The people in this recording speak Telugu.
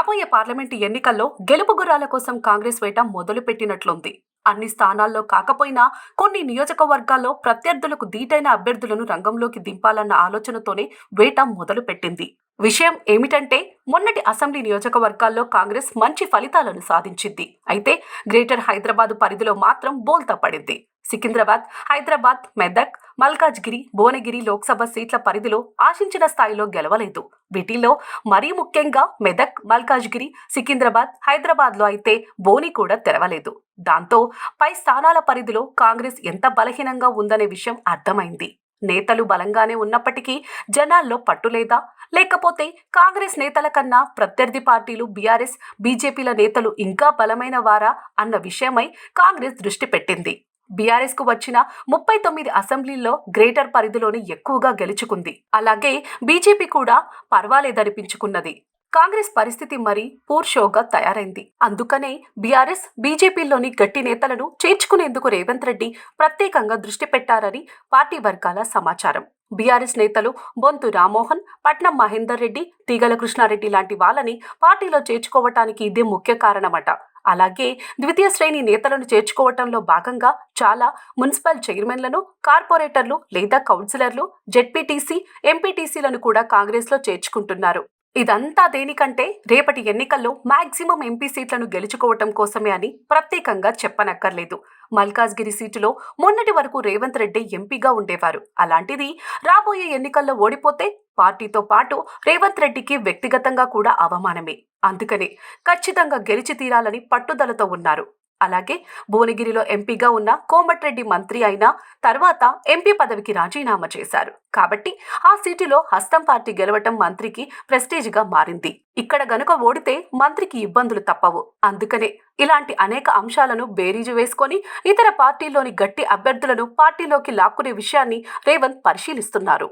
రాబోయే పార్లమెంటు ఎన్నికల్లో గెలుపు గుర్రాల కోసం కాంగ్రెస్ వేట మొదలుపెట్టినట్లుంది. అన్ని స్థానాల్లో కాకపోయినా కొన్ని నియోజకవర్గాల్లో ప్రత్యర్థులకు దీటైన అభ్యర్థులను రంగంలోకి దింపాలన్న ఆలోచనతోనే వేట మొదలుపెట్టింది. విషయం ఏమిటంటే మొన్నటి అసెంబ్లీ నియోజకవర్గాల్లో కాంగ్రెస్ మంచి ఫలితాలను సాధించింది. అయితే గ్రేటర్ హైదరాబాద్ పరిధిలో మాత్రం బోల్తా పడింది. సికింద్రాబాద్ హైదరాబాద్ మెదక్ మల్కాజ్గిరి భువనగిరి లోక్సభ సీట్ల పరిధిలో ఆశించిన స్థాయిలో గెలవలేదు. వీటిల్లో మరీ ముఖ్యంగా మెదక్ మల్కాజ్గిరి సికింద్రాబాద్ హైదరాబాద్లో అయితే బోని కూడా తెరవలేదు. దాంతో పై స్థానాల పరిధిలో కాంగ్రెస్ ఎంత బలహీనంగా ఉందనే విషయం అర్థమైంది. నేతలు బలంగానే ఉన్నప్పటికీ జనాల్లో పట్టులేదా లేకపోతే కాంగ్రెస్ నేతల కన్నా ప్రత్యర్థి పార్టీలు బీఆర్ఎస్ బీజేపీల నేతలు ఇంకా బలమైన వారా అన్న విషయమై కాంగ్రెస్ దృష్టి పెట్టింది. బీఆర్ఎస్కు వచ్చిన ముప్పై తొమ్మిది అసెంబ్లీల్లో గ్రేటర్ పరిధిలోని ఎక్కువగా గెలుచుకుంది. అలాగే బీజేపీ కూడా పర్వాలేదనిపించుకున్నది. కాంగ్రెస్ పరిస్థితి మరి పూర్ షోగా తయారైంది. అందుకనే బీఆర్ఎస్ బీజేపీలోని గట్టి నేతలను చేర్చుకునేందుకు రేవంత్ రెడ్డి ప్రత్యేకంగా దృష్టి పెట్టారని పార్టీ వర్గాల సమాచారం. బీఆర్ఎస్ నేతలు బొంతు రామ్మోహన్ పట్నం మహేందర్ రెడ్డి తీగల కృష్ణారెడ్డి లాంటి వాళ్ళని పార్టీలో చేర్చుకోవటానికి ఇదే ముఖ్య కారణమట. అలాగే ద్వితీయ శ్రేణి నేతలను చేర్చుకోవటంలో భాగంగా చాలా మున్సిపల్ చైర్మన్లను కార్పొరేటర్లు లేదా కౌన్సిలర్లు జెడ్పీటీసీ ఎంపీటీసీలను కూడా కాంగ్రెస్లో చేర్చుకుంటున్నారు. ఇదంతా దేనికంటే రేపటి ఎన్నికల్లో మాక్సిమం ఎంపీ సీట్లను గెలుచుకోవటం కోసమే అని ప్రత్యేకంగా చెప్పనక్కర్లేదు. మల్కాజ్గిరి సీటులో మొన్నటి వరకు రేవంత్ రెడ్డి ఎంపీగా ఉండేవారు. అలాంటిది రాబోయే ఎన్నికల్లో ఓడిపోతే పార్టీతో పాటు రేవంత్ రెడ్డికి వ్యక్తిగతంగా కూడా అవమానమే. అందుకనే ఖచ్చితంగా గెలిచి తీరాలని పట్టుదలతో ఉన్నారు. అలాగే భువనగిరిలో ఎంపీగా ఉన్న కోమటిరెడ్డి మంత్రి అయిన తర్వాత ఎంపీ పదవికి రాజీనామా చేశారు. కాబట్టి ఆ సీటులో హస్తం పార్టీ గెలవటం మంత్రికి ప్రెస్టేజ్గా మారింది. ఇక్కడ గనుక ఓడితే మంత్రికి ఇబ్బందులు తప్పవు. అందుకనే ఇలాంటి అనేక అంశాలను బేరీజు వేసుకొని ఇతర పార్టీల్లోని గట్టి అభ్యర్థులను పార్టీలోకి లాక్కునే విషయాన్ని రేవంత్ పరిశీలిస్తున్నారు.